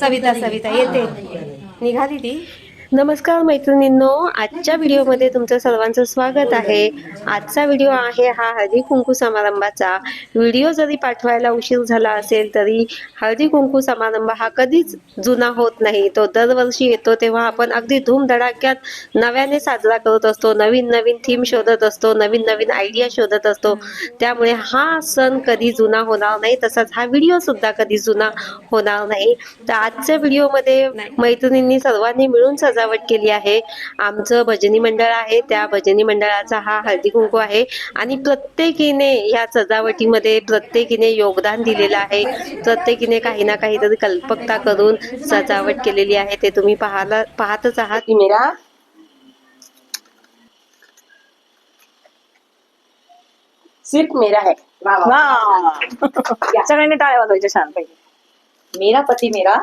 सविता सविता येते. निघाली ती. नमस्कार मैत्रिणींनो आजच्या व्हिडिओमध्ये तुमचं सर्वांचं स्वागत आहे. आजचा व्हिडिओ आहे हा हळदी कुंकू समारंभाचा. व्हिडिओ जरी पाठवायला उशीर झाला असेल तरी हळदी कुंकू समारंभ हा कधीच जुना होत नाही. तो दरवर्षी येतो तेव्हा आपण अगदी धूमधडाक्यात नव्याने साजरा करत असतो नवीन नवीन थीम शोधत असतो नवीन नवीन आयडिया शोधत असतो. त्यामुळे हा सण कधी जुना होणार नाही तसाच हा व्हिडिओ सुद्धा कधी जुना होणार नाही. तर आजच्या व्हिडिओमध्ये मैत्रिणींनी सर्वांनी मिळून सजावट केली आहे. आमचं भजनी मंडळ आहे. त्या भजनी मंडळाचा हा हळदी कुंकू आहे. आणि प्रत्येकीने या सजावटीमध्ये प्रत्येकीने योगदान दिलेलं आहे. प्रत्येकीने काही ना काहीतरी कल्पकता करून सजावट केलेली आहे. ते तुम्ही पाहायला पाहतच आहात. मेरा? सिर्फ मेरा है. सगळ्यांनी टाळ्या वाजवायच्या छान मेरा पति मेरा.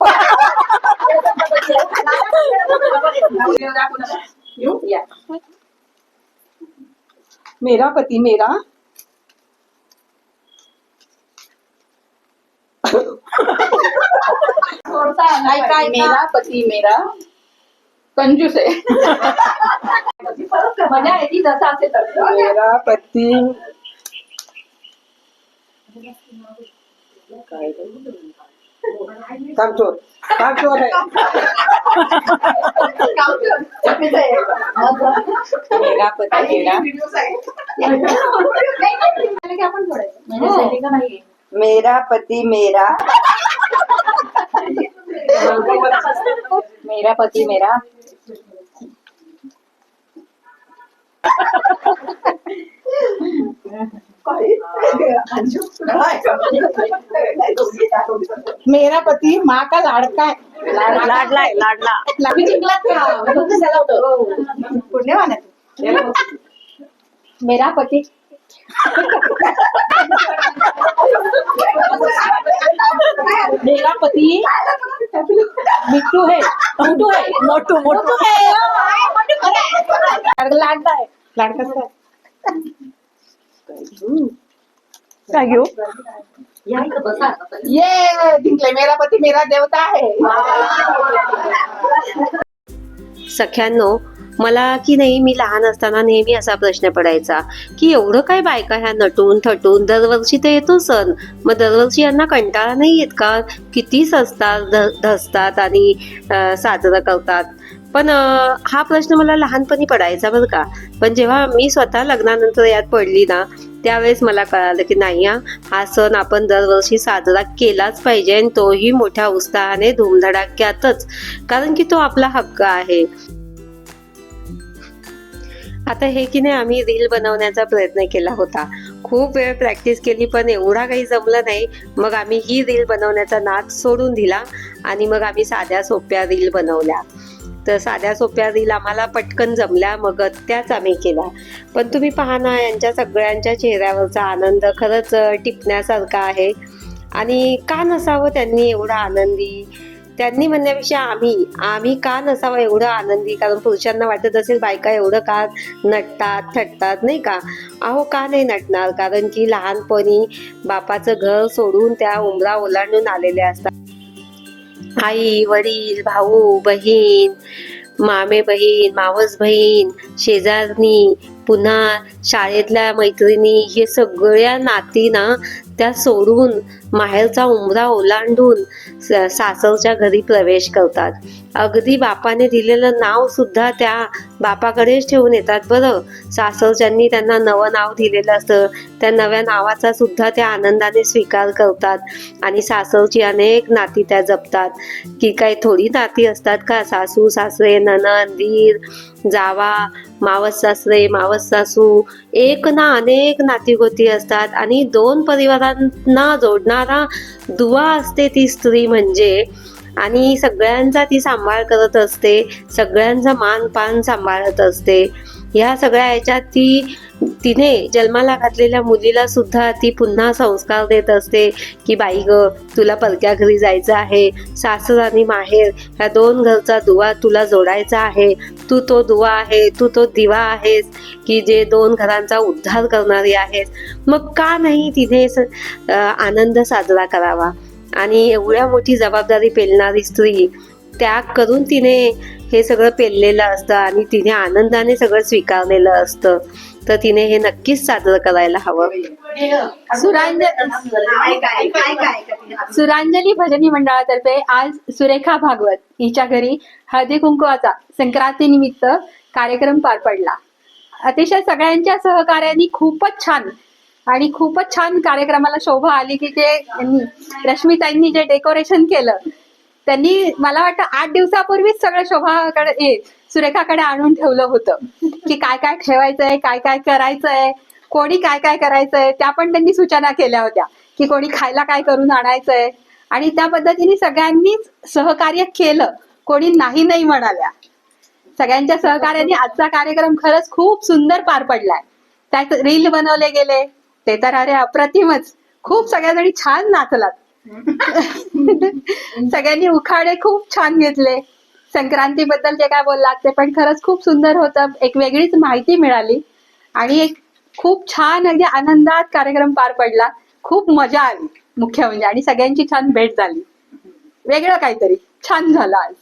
मेरा पति मेरा। काय काय मेरा पती मेरा। कंजूस आहे. मजा येते जसं असेल तसं. मेरा पती। कामचोर कामचोर है मेरा पती मेरा मेरा पति मेरा मेरा पति मेरा मेरा पति माँ का लाड़का है। लाडलाय लाडला. पुण्यवान आहे तू. मेरा पति. मेरा पति मिट्टू है। मोटू है। मोठू मोठू लाडका आहे लाडका आहे? काय घेऊ ये जिंकले मेरा पती मेरा देवता है। सख्यांनो मला की नाही मी लहान असताना नेहमी असा प्रश्न पडायचा की एवढं काय बायका ह्या नटून थटून दरवर्षी तर येतो सण. मग दरवर्षी यांना कंटाळा नाही येत का? किती सजतात ध- धसतात आणि अं, साजरं करतात. पण हा प्रश्न मला लहानपणी पडायचा बरं का. पण जेव्हा मी स्वतः लग्नानंतर यात पडली ना त्यावेळेस मला कळालं की नाही हा हा सण आपण दरवर्षी साजरा केलाच पाहिजे आणि तोही मोठ्या उत्साहाने धूमधडाक्यातच कारण की तो आपला हक्क आहे. आता हे की नाही आम्ही रील बनवण्याचा प्रयत्न केला होता. खूप वेळ प्रॅक्टिस केली पण एवढा काही जमलं नाही. मग आम्ही ही रील बनवण्याचा नाद सोडून दिला आणि मग आम्ही साध्या सोप्या रील बनवल्या. तर साध्या सोप्या रील आम्हाला पटकन जमल्या मग त्याच आम्ही केल्या. पण तुम्ही पहा ना यांच्या सगळ्यांच्या चेहऱ्यावरचा आनंद खरंच टिपण्यासारखा आहे. आणि का नसावं त्यांनी एवढा आनंदी? त्यांनी म्हणण्यापेक्षा आम्ही आम्ही का नसावं एवढं आनंदी? कारण पुरुषांना वाटत असेल बायका एवढं का नटतात थटतात नाही का? अहो का नाही नटणार? कारण की लहानपणी बापाचं घर सोडून त्या उमरा ओलांडून आलेल्या असतात. आई वडील भाऊ बहीण मामे बहीण मावस बहीण शेजारणी पुन्हा शाळेतल्या मैत्रिणी हे सगळ्या नाती ना त्या सोडून माहेरचा उमरा ओलांडून स- सासरच्या घरी प्रवेश करतात. अगदी बापाने दिलेलं नाव सुद्धा त्या बापाकडेच ठेवून येतात बरं. सासरच्यांनी त्यांना नवं नाव दिलेलं असतं. त्या नव्या नावाचा सुद्धा त्या आनंदाने स्वीकार करतात आणि सासरची अनेक नाती त्या जपतात. की काही थोडी नाती असतात का? सासू सासरे ननन दीर जावा मावस सासरे मावस सासू एक ना अनेक नातीगोती असतात आणि दोन परिवारांना जोडणारा दुवा असते ती स्त्री म्हणजे. आणि सगळ्यांचा ती सांभाळ करत असते सगळ्यांचा मान पान सांभाळत असते. ह्या सगळ्या याच्यात ती तिने जन्माला घातलेल्या मुलीला सुद्धा ती पुन्हा संस्कार देत असते की बाई ग तुला परक्या घरी जायचं आहे सासर आणि माहेर ह्या दोन घरचा दुवा तुला जोडायचा आहे. तू तो दुवा आहे तू तो दिवा आहेस की जे दोन घरांचा उद्धार करणारी आहेस. मग का नाही तिने स- आनंद साजरा करावा? आणि एवढ्या मोठी जबाबदारी पेलणारी स्त्री त्याग करून तिने हे सगळं पेललेलं असतं आणि तिने आनंदाने सगळं स्वीकारलेलं असतं. तर तिने हे नक्कीच साजरं करायला हवं. सुरांजली भजनी मंडळातर्फे आज सुरेखा भागवत हिच्या घरी हळदी कुंकवाचा संक्रांती निमित्त कार्यक्रम पार पडला. अतिशय सगळ्यांच्या सहकार्याने खूपच छान आणि खूपच छान कार्यक्रमाला शोभा आली की ते रश्मीताईंनी रश्मिताईंनी जे डेकोरेशन केलं त्यांनी मला वाटतं आठ दिवसापूर्वीच सगळं शोभाकडे सुरेखाकडे आणून ठेवलं होतं. की काय काय ठेवायचंय काय काय करायचंय कोणी काय काय करायचंय त्या पण त्यांनी सूचना केल्या होत्या. की कोणी खायला काय करून आणायचंय. आणि त्या पद्धतीने सगळ्यांनीच सहकार्य केलं. कोणी नाही नाही म्हणाल्या. सगळ्यांच्या सहकार्याने आजचा कार्यक्रम खरंच खूप सुंदर पार पडलाय. त्यात रील बनवले गेले. ते तर अरे अप्रतिमच. खूप सगळ्याजणी छान नाचलात. सगळ्यांनी उखाडे खूप छान घेतले. संक्रांतीबद्दल जे काय बोललात ते पण खरंच खूप सुंदर होतं. एक वेगळीच माहिती मिळाली. आणि एक खूप छान अगदी आनंदात कार्यक्रम पार पडला. खूप मजा आली मुख्य म्हणजे. आणि सगळ्यांची छान भेट झाली. वेगळं काहीतरी. छान झालं आज.